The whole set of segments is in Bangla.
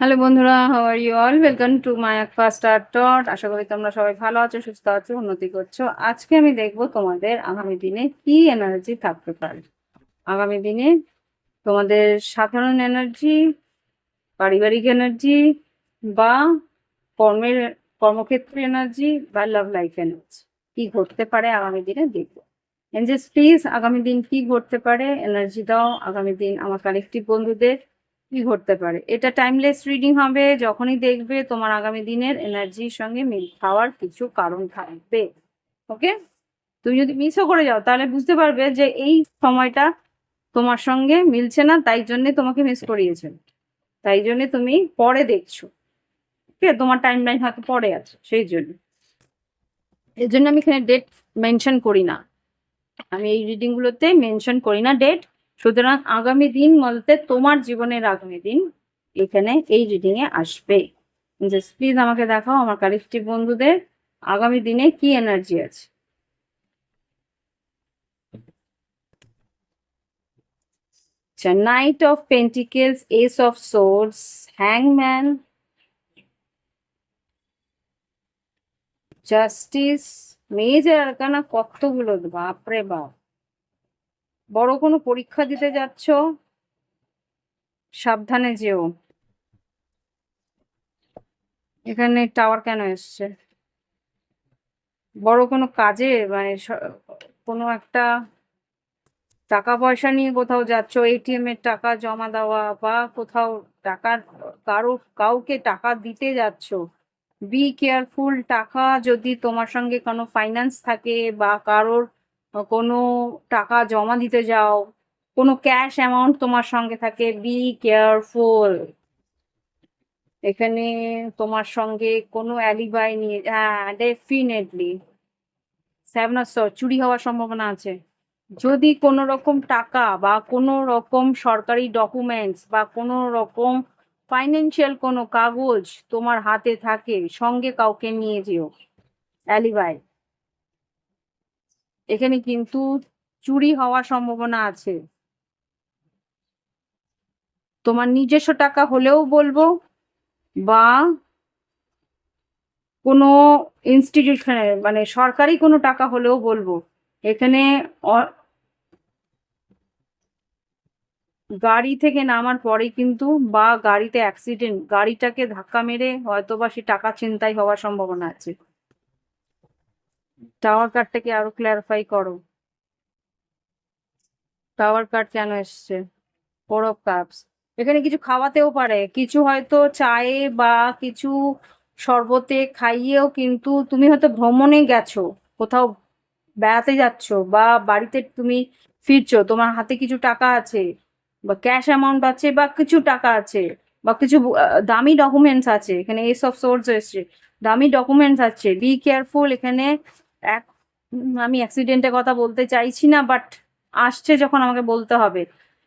হ্যালো বন্ধুরা how are you all welcome to my first art dot আশা করি তোমরা সবাই ভালো আছো, সুস্থ আছো, উন্নতি করছ। আজকে আমি দেখব তোমাদের আগামী দিনে কি এনার্জি থাকতে পারে। আগামী দিনে তোমাদের সাধারণ এনার্জি পারিবারিক এনার্জি বা কর্মের কর্মক্ষেত্রে এনার্জি বা লাভ লাইফ এনার্জি কি ঘটতে পারে আগামী দিনে দেখব। এনজেস প্লিজ আগামী দিন কি ঘটতে পারে? এনার্জি দাও। আগামী দিন আমার কালেকটিভ বন্ধুদের কি ঘটতে পারে? এটা টাইমলেস রিডিং হবে, যখনই দেখবে তোমার আগামী দিনের এনার্জির সঙ্গে মিল খাওয়ার কিছু কারণ থাকবে। ওকে তুমি যদি মিসও করে যাও, তাহলে বুঝতে পারবে যে এই সময়টা তোমার সঙ্গে মিলছে না, তাই জন্যে তোমাকে মিস করিয়েছে। তাই জন্য তুমি পরে দেখছ। আছে তোমার টাইম লাইন হয়তো পরে আছে, সেই জন্য। এর জন্য আমি এখানে ডেট মেনশন করি না। আমি এই রিডিংগুলোতে মেনশন করি না। ডেট সুতরাং আগামী দিন বলতে তোমার জীবনের আগামী দিন এখানে এই রিডিং এ আসবে। জাস্ট প্লিজ আমাকে দেখাও আমার কালেকটিভ বন্ধুদের আগামী দিনে কি এনার্জি আছে। Knight of pentacles ace of swords হ্যাংম্যান justice major arcana কতগুলো? বাপরে বাপ। বড় কোনো পরীক্ষা দিতে যাচ্ছ? সাবধানে যেও। এখানে টাওয়ার কেন এসছে? বড় কোনো কাজে মানে কোনো একটা টাকা পয়সা নিয়ে কোথাও যাচ্ছ? এটিএম এর টাকা জমা দেওয়া বা কোথাও টাকা কারও, কাউকে টাকা দিতে যাচ্ছ? বি কেয়ারফুল টাকা যদি তোমার সঙ্গে কোনো ফাইন্যান্স থাকে বা কারোর কোনো টাকা জমা দিতে যাও, কোনো ক্যাশ অ্যামাউন্ট তোমার সঙ্গে থাকে বি কেয়ারফুল এখানে তোমার সঙ্গে কোনো অ্যালিবাই নিয়ে হ্যাঁ ডেফিনেটলি সেভেন চুরি হওয়ার সম্ভাবনা আছে। যদি কোনো রকম টাকা বা কোনো রকম সরকারি ডকুমেন্টস বা কোনো রকম ফাইন্যান্সিয়াল কোনো কাগজ তোমার হাতে থাকে, সঙ্গে কাউকে নিয়ে যেও অ্যালিবাই এখানে কিন্তু চুরি হওয়ার সম্ভাবনা আছে। তোমার নিজস্ব টাকা হলেও বলব বা কোনো ইনস্টিটিউশনের মানে সরকারি কোনো টাকা হলেও বলব। এখানে গাড়ি থেকে নামার পরে কিন্তু বা গাড়িতে অ্যাক্সিডেন্ট গাড়িটাকে ধাক্কা মেরে হয়তো বা সে টাকা ছিনতাই হওয়ার সম্ভাবনা আছে। টাওয়ার কার্ডটাকে আরও ক্ল্যারিফাই করো? টাওয়ার কার্ড কেন এসছে? ফোর অফ কাপস এখানে কিছু খাওয়াতেও পারে, কিছু হয়তো চায়ে বা কিছু শরবতে খাইয়েও কিন্তু তুমি হয়তো ভ্রমণে গেছো, কোথাও বেড়াতে যাচ্ছ বা বাড়িতে তুমি ফিরছো, তোমার হাতে কিছু টাকা আছে বা ক্যাশ অ্যামাউন্ট আছে বা কিছু টাকা আছে বা কিছু দামি ডকুমেন্টস আছে, এখানে এস অফ সোর্স এসছে, দামি ডকুমেন্টস আছে বি কেয়ারফুল এখানে এক আমি অ্যাক্সিডেন্টের কথা বলতে চাইছি না বাট আসছে যখন আমাকে বলতে হবে।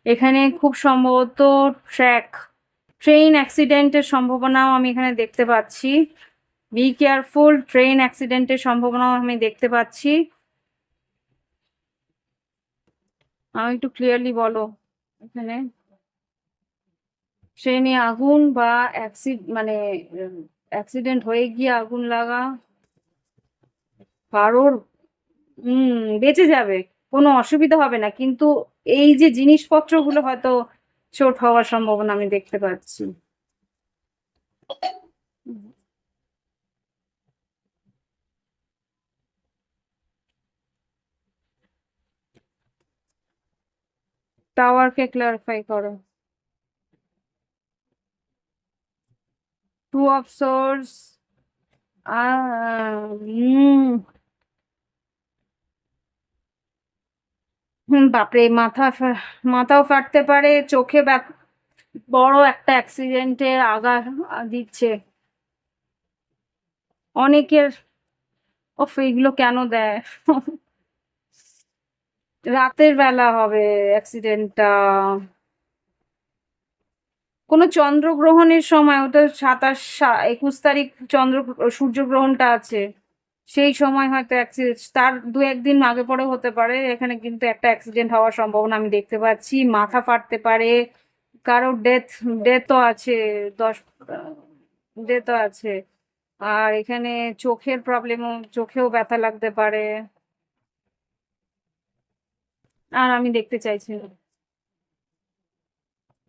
এখানে খুব সম্ভবত ট্র্যাক ট্রেন অ্যাক্সিডেন্টের সম্ভাবনাও আমি এখানে দেখতে পাচ্ছি। বি কেয়ারফুল ট্রেন অ্যাক্সিডেন্টের সম্ভাবনাও আমি দেখতে পাচ্ছি। আমি একটু ক্লিয়ারলি বলো এখানে। ট্রেনে আগুন বা অ্যাক্সিড মানে অ্যাক্সিডেন্ট হয়ে গিয়ে আগুন লাগা। কারোর বেঁচে যাবে, কোনো অসুবিধা হবে না। কিন্তু এই যে জিনিসপত্রগুলো হয়তো চোট হওয়ার সম্ভাবনা আমি দেখতে পাচ্ছি। টাওয়ারকে ক্লারিফাই করো। Two of swords hmm hmm বাপরে, মাথা মাথাও ফাটতে পারে, চোখে বড় একটা অ্যাক্সিডেন্টের আগা দিচ্ছে। অনেকের ও এইগুলো কেন দেয়? রাতের বেলা হবে অ্যাক্সিডেন্টটা কোনো চন্দ্রগ্রহণের সময়, ওটা সাতাশ একুশ তারিখ চন্দ্র, সূর্যগ্রহণটা আছে। সেই সময় হয়তো অ্যাক্সিডেন্ট তার দু একদিন আগে পরে হতে পারে। এখানে কিন্তু একটা অ্যাক্সিডেন্ট হওয়ার সম্ভাবনা আমি দেখতে পাচ্ছি। মাথা ফাটতে পারে কারোর ডেথ ডেথও আছে, দশ ডেথও আছে। আর এখানে চোখের প্রবলেমও চোখেও ব্যথা লাগতে পারে। আর আমি দেখতে চাইছি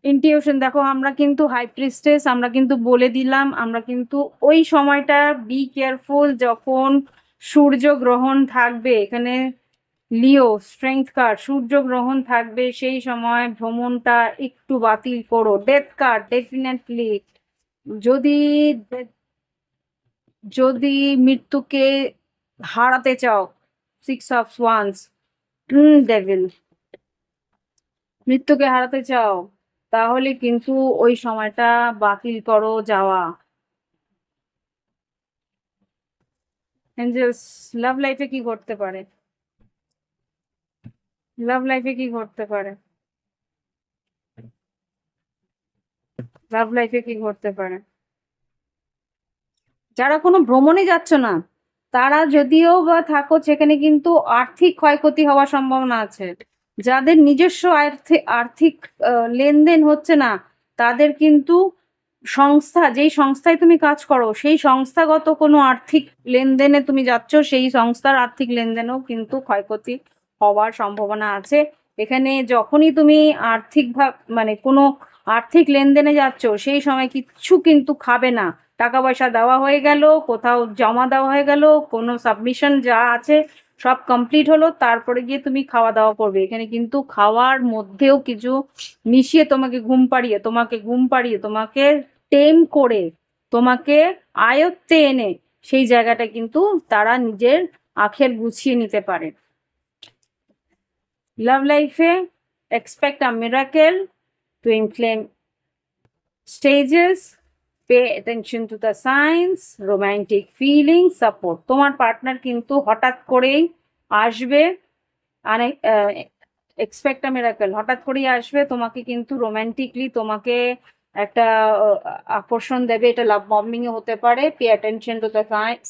ইনটিউশন দেখো, আমরা কিন্তু হাই প্রিস্টেস আমরা কিন্তু বলে দিলাম, আমরা কিন্তু ওই সময়টা বি কেয়ারফুল যখন সূর্য গ্রহণ থাকবে, এখানে লিও স্ট্রেংথ কার্ড সূর্য গ্রহণ থাকবে, সেই সময় ভ্রমণটা একটু বাতিল করো। ডেথ কার্ড ডেফিনেটলি যদি যদি মৃত্যুকে হারাতে চাও সিক্স অফ ওয়ান্স ডেভিল মৃত্যুকে হারাতে চাও তাহলে কিন্তু ওই সময়টা বাতিল করো যাওয়া। এঞ্জেলস লাভ লাইফে কি ঘটতে পারে? লাভ লাইফে কি ঘটতে পারে? লাভ লাইফে কি ঘটতে পারে? যারা কোনো ভ্রমণে যাচ্ছ না, তারা যদিও বা থাকো, সেখানে কিন্তু আর্থিক ক্ষয়ক্ষতি হওয়ার সম্ভাবনা আছে। যাদের নিজস্ব আর্থিক লেনদেন হচ্ছে না, তাদের কিন্তু সংস্থা, যেই সংস্থায় তুমি কাজ করো, সেই সংস্থাগত কোনো আর্থিক লেনদেনে তুমি যাচ্ছ, সেই সংস্থার আর্থিক লেনদেনেও কিন্তু ক্ষয়ক্ষতি হওয়ার সম্ভাবনা আছে। এখানে যখনই তুমি আর্থিক ভাব মানে কোনো আর্থিক লেনদেনে যাচ্ছ, সেই সময় কিচ্ছু কিন্তু খাবে না। টাকা পয়সা দেওয়া হয়ে গেল, কোথাও জমা দেওয়া হয়ে গেল, কোনো সাবমিশন যা আছে সব কমপ্লিট হলো, তারপরে গিয়ে তুমি খাওয়া দাওয়া করবে। এখানে কিন্তু খাওয়ার মধ্যেও কিছু মিশিয়ে তোমাকে ঘুম পাড়িয়ে, তোমাকে ঘুম পাড়িয়ে, তোমাকে টেম করে, তোমাকে আয়ত্তে এনে সেই জায়গাটা কিন্তু তারা নিজের আখের গুছিয়ে নিতে পারে। লাভ লাইফে expect a miracle to ইনক্লেম stages pay attention to the science romantic feeling support তোমার পার্টনার কিন্তু হঠাৎ করেই আসবে এক্সপেক্ট আ মিরাকেল হঠাৎ করেই আসবে, তোমাকে কিন্তু রোম্যান্টিকলি তোমাকে একটা আকর্ষণ দেবে, এটা লাভ বম্বিং এ হতে পারে pay attention to the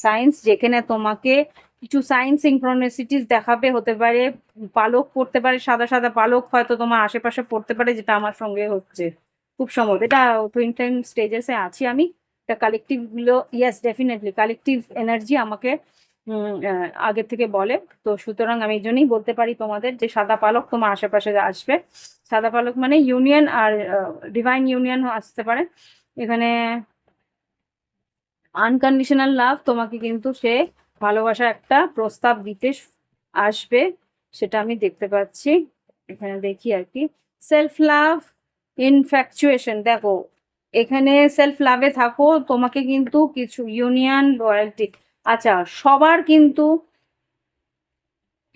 science যেখানে তোমাকে কিছু সায়েন্স সিনক্রোনিসিটিস দেখাবে, হতে পারে, পালক পড়তে পারে, সাদা সাদা পালক হয়তো তোমার আশেপাশে পড়তে পারে, যেটা আমার সঙ্গে হচ্ছে। খুব সম্ভব। এটা টুইন টাইম স্টেজেসে আছি আমি। এটা কালেকটিভগুলো ইয়েস ডেফিনেটলি কালেকটিভ এনার্জি আমাকে আগের থেকে বলে। তো সুতরাং আমি এই জন্যই বলতে পারি তোমাদের যে সাদা পালক তোমার আশেপাশে আসবে। সাদা পালক মানে ইউনিয়ন আর ডিভাইন ইউনিয়ন আসতে পারে। এখানে আনকন্ডিশনাল লাভ তোমাকে কিন্তু সে ভালোবাসা একটা প্রস্তাব দিতে আসবে, সেটা আমি দেখতে পাচ্ছি। এখানে দেখি আর কি। সেলফ লাভ ইনফ্যাকচুয়েশন দেখো, এখানে সেলফ লাভে থাকো, তোমাকে কিন্তু কিছু ইউনিয়ন রয়্যালটি আচ্ছা সবার কিন্তু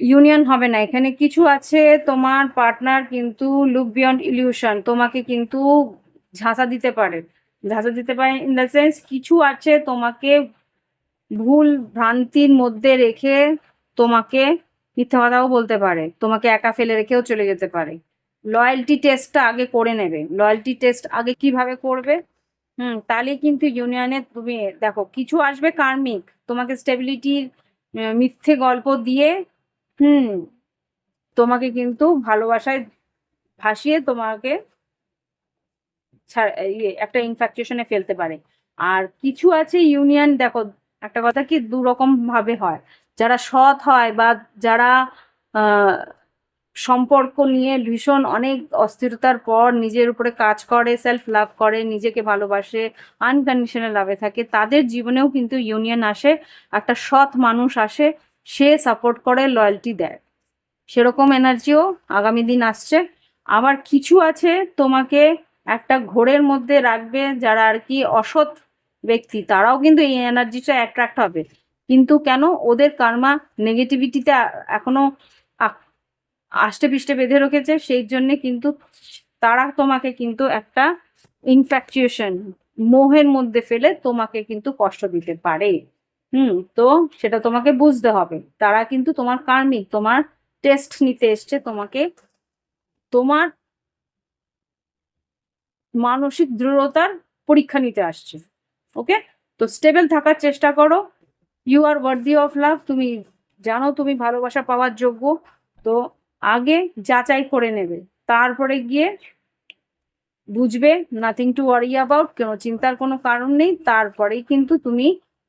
ইউনিয়ন হবে না, এখানে কিছু আছে, তোমার পার্টনার কিন্তু লুক বিয়ন্ড ইলিউশন তোমাকে কিন্তু ঝাঁসা দিতে পারে, ঝাঁসা দিতে পারে ইন দ্য সেন্স কিছু আছে তোমাকে ভুল ভ্রান্তির মধ্যে রেখে তোমাকে মিথ্যা কথাও বলতে পারে, তোমাকে একা ফেলে রেখেও চলে যেতে পারে। লয়্যালটি টেস্টটা আগে করে নেবে। লয়্যালটি টেস্ট আগে কীভাবে করবে? হুম তাহলে কিন্তু ইউনিয়নে তুমি দেখো কিছু আসবে কার্মিক। তোমাকে স্টেবিলিটির মিথ্যে গল্প দিয়ে হুম তোমাকে কিন্তু ভালোবাসায় ভাসিয়ে তোমাকে ইয়ে, একটা ইনফ্যাকচুয়েশনে ফেলতে পারে। আর কিছু আছে ইউনিয়ন দেখো একটা কথা কি দু রকম ভাবে হয়। যারা সৎ হয় বা যারা সম্পর্ক নিয়ে ভীষণ অনেক অস্থিরতার পর নিজের উপরে কাজ করে সেলফ লাভ করে, নিজেকে ভালোবাসে আনকন্ডিশনাল লাভে থাকে, তাদের জীবনেও কিন্তু ইউনিয়ন আসে, একটা সৎ মানুষ আসে, সে সাপোর্ট করে লয়্যালটি দেয়। সেরকম এনার্জিও আগামী দিন আসছে। আবার কিছু আছে তোমাকে একটা ঘোরের মধ্যে রাখবে যারা আর কি অসৎ ব্যক্তি, তারাও কিন্তু এই এনার্জিটা অ্যাট্রাক্ট হবে। কিন্তু কেন? ওদের কার্মা নেগেটিভিটিতে এখনও আষ্টে পিষ্টে বেঁধে রেখেছে, সেই জন্য কিন্তু তারা তোমাকে কিন্তু একটা ইনফ্যাকচুয়েশন মোহের মধ্যে ফেলে তোমাকে কিন্তু কষ্ট দিতে পারে। হুম, তো সেটা তোমাকে বুঝতে হবে। তারা কিন্তু তোমার কার্মিক তোমার টেস্ট নিতে এসছে, তোমাকে তোমার মানসিক দৃঢ়তার পরীক্ষা নিতে আসছে ওকে তো স্টেবল থাকার চেষ্টা করো। You are worthy of love তুমি জানো তুমি ভালোবাসা পাওয়ার যোগ্য, তো আগে যাচাই করে নেবে। তারপরে গিয়ে বুঝবে নাথিং টু ওয়ারি অ্যাবাউট কোনো চিন্তার কোনো কারণ নেই। তারপরেই কিন্তু তুমি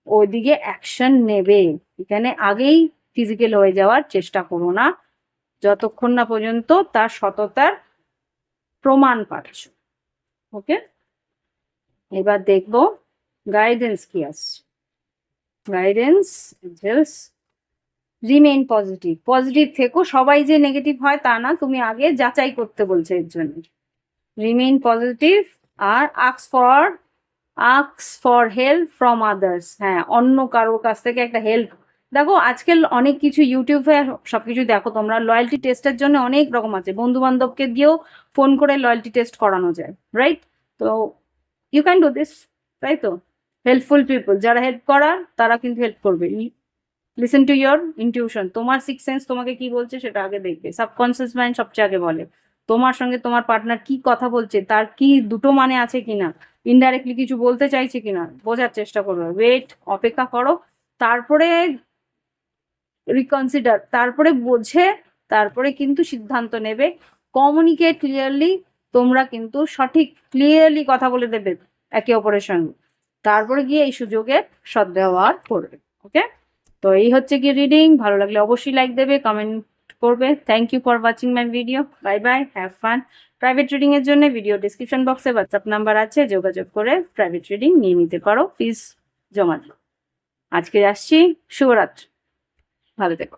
ওইদিকে অ্যাকশন নেবে। এখানে আগেই ফিজিক্যাল হয়ে যাওয়ার চেষ্টা করো না। যতক্ষণ না পর্যন্ত তার সততার প্রমাণ পাচ্ছ। ওকে? এবার দেখব গাইডেন্স কি আসছে guidance angels remain positive positive থেকো, সবাই যে নেগেটিভ হয় তা না, তুমি আগে যাচাই করতে বলছে এর জন্য। Remain positive R আক্স for আক্স for help from others হ্যাঁ অন্য কারোর কাছ থেকে একটা হেল্প দেখো, আজকাল অনেক কিছু ইউটিউবে সবকিছু দেখো তোমরা লয়্যালটি টেস্টের জন্য অনেক রকম আছে। বন্ধু বান্ধবকে দিয়েও ফোন করে লয়্যালটি টেস্ট করানো যায় রাইট তো ইউ ক্যান ডু দিস তাই তো? হেল্পফুল পিপল যারা হেল্প করার, তারা কিন্তু হেল্প করবে। লিসেন টু ইয়োর ইনটিউশন তোমার সিক্স সেন্স তোমাকে কি বলছে সেটা আগে দেখবে। সাবকনসিয়াস মাইন্ড সবচেয়ে আগে বলে। তোমার সঙ্গে তোমার পার্টনার কি কথা বলছে, তার কি দুটো মানে আছে কিনা ইনডাইরেক্টলি কিছু বলতে চাইছে কিনা, বোঝার চেষ্টা করবে। ওয়েট অপেক্ষা করো। তারপরে রিকনসিডার তারপরে বোঝে, তারপরে কিন্তু সিদ্ধান্ত নেবে। কমিউনিকেট ক্লিয়ারলি তোমরা কিন্তু সঠিক ক্লিয়ারলি কথা বলে দেবে একে অপরের সঙ্গে। তারপরে গিয়ে এই সুযোগের সদ্ব্যবহার করবে ওকে তো এই হচ্ছে কি রিডিং ভালো লাগলে অবশ্যই লাইক দেবে কমেন্ট করবে। Thank you for watching my video bye bye have fun private reading এর জন্য ভিডিও ডিসক্রিপশন বক্সে হোয়াটসঅ্যাপ নাম্বার আছে, যোগাযোগ করে প্রাইভেট রিডিং নিয়ে নিতে পারো। ফিস জমা দিও। আজকে আসছি, শুভরাত্রি। ভালো থেকো।